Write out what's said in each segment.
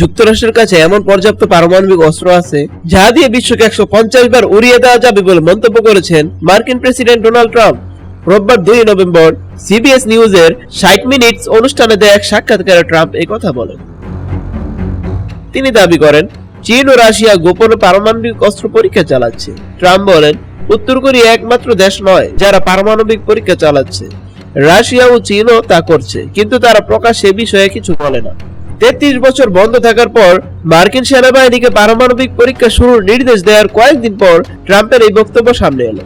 যুক্তরাষ্ট্রের কাছে এমন পর্যাপ্ত পারমাণবিক অস্ত্র আছে যা দিয়ে বিশ্বকে একশো পঞ্চাশ বার উড়িয়ে দেওয়া যাবে বলে মন্তব্য করেছেন মার্কিন প্রেসিডেন্ট ডোনাল্ড ট্রাম্প। রোববার দুই নভেম্বর সিবিএস নিউজের ষাট মিনিটস অনুষ্ঠানে দেয়া এক সাক্ষাৎকারে ট্রাম্প এই কথা বলেন। তিনি দাবি করেন, চীন ও রাশিয়া গোপনে পারমাণবিক অস্ত্র পরীক্ষা চালাচ্ছে। ট্রাম্প বলেন, উত্তর কোরিয়া একমাত্র দেশ নয় যারা পারমাণবিক পরীক্ষা চালাচ্ছে। রাশিয়া ও চীনও তা করছে, কিন্তু তারা প্রকাশ্যে এ বিষয়ে কিছু বলে না। তেত্রিশ বছর বন্ধ থাকার পর মার্কিন সেনাবাহিনীকে পারমাণবিক পরীক্ষা শুরুর নির্দেশ দেওয়ার কয়েকদিন পর ট্রাম্পের এই বক্তব্য সামনে এলো।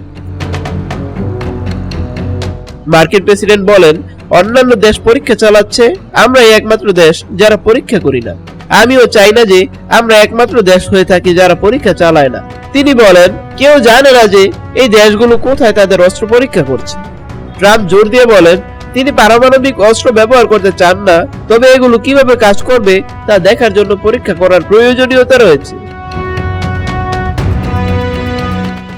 মার্কিন প্রেসিডেন্ট বলেন, অন্যান্য দেশ পরীক্ষা চালাচ্ছে আমরা একমাত্র দেশ যারা পরীক্ষা করি না। আমিও চাই না যে আমরা একমাত্র দেশ হয়ে থাকি যারা পরীক্ষা চালায় না। তিনি বলেন, কেউ জানে না যে এই দেশগুলো কোথায় তাদের অস্ত্র পরীক্ষা করছে। ট্রাম্প জোর দিয়ে বলেন তিনি পারমাণবিক অস্ত্র ব্যবহার করতে চান না, তবে এগুলো কীভাবে কাজ করবে তা দেখার জন্য পরীক্ষা করার প্রয়োজনীয়তা রয়েছে।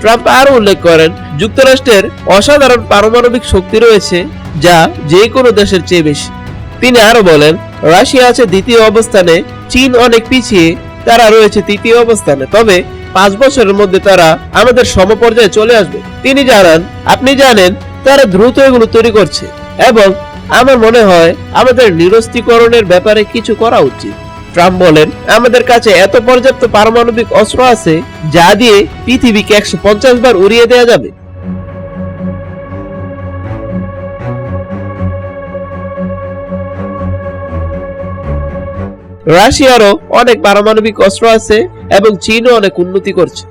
ট্রাম্প আরও উল্লেখ করেন, যুক্তরাষ্ট্রের অসাধারণ পারমাণবিক শক্তি রয়েছে যা যে কোনো দেশের চেয়ে বেশি। তিনি আরও বলেন, রাশিয়া আছে দ্বিতীয় অবস্থানে, চীন অনেক পিছিয়ে, তারা রয়েছে তৃতীয় অবস্থানে, তবে পাঁচ বছরের মধ্যে তারা আমাদের সমপর্যায়ে চলে আসবে। তিনি জানান, আপনি জানেন, তারা দ্রুত এগুলো তৈরি করছে। এবং আমার মনে হয় আমাদের নিরস্ত্রীকরণের ব্যাপারে কিছু করা উচিত। ট্রাম্প বলেন, আমাদের কাছে এত পর্যাপ্ত পারমাণবিক অস্ত্র আছে যা দিয়ে পৃথিবীকে একশো পঞ্চাশ বার উড়িয়ে দেওয়া যাবে। রাশিয়ারও অনেক পারমাণবিক অস্ত্র আছে এবং চীনও অনেক উন্নতি করছে।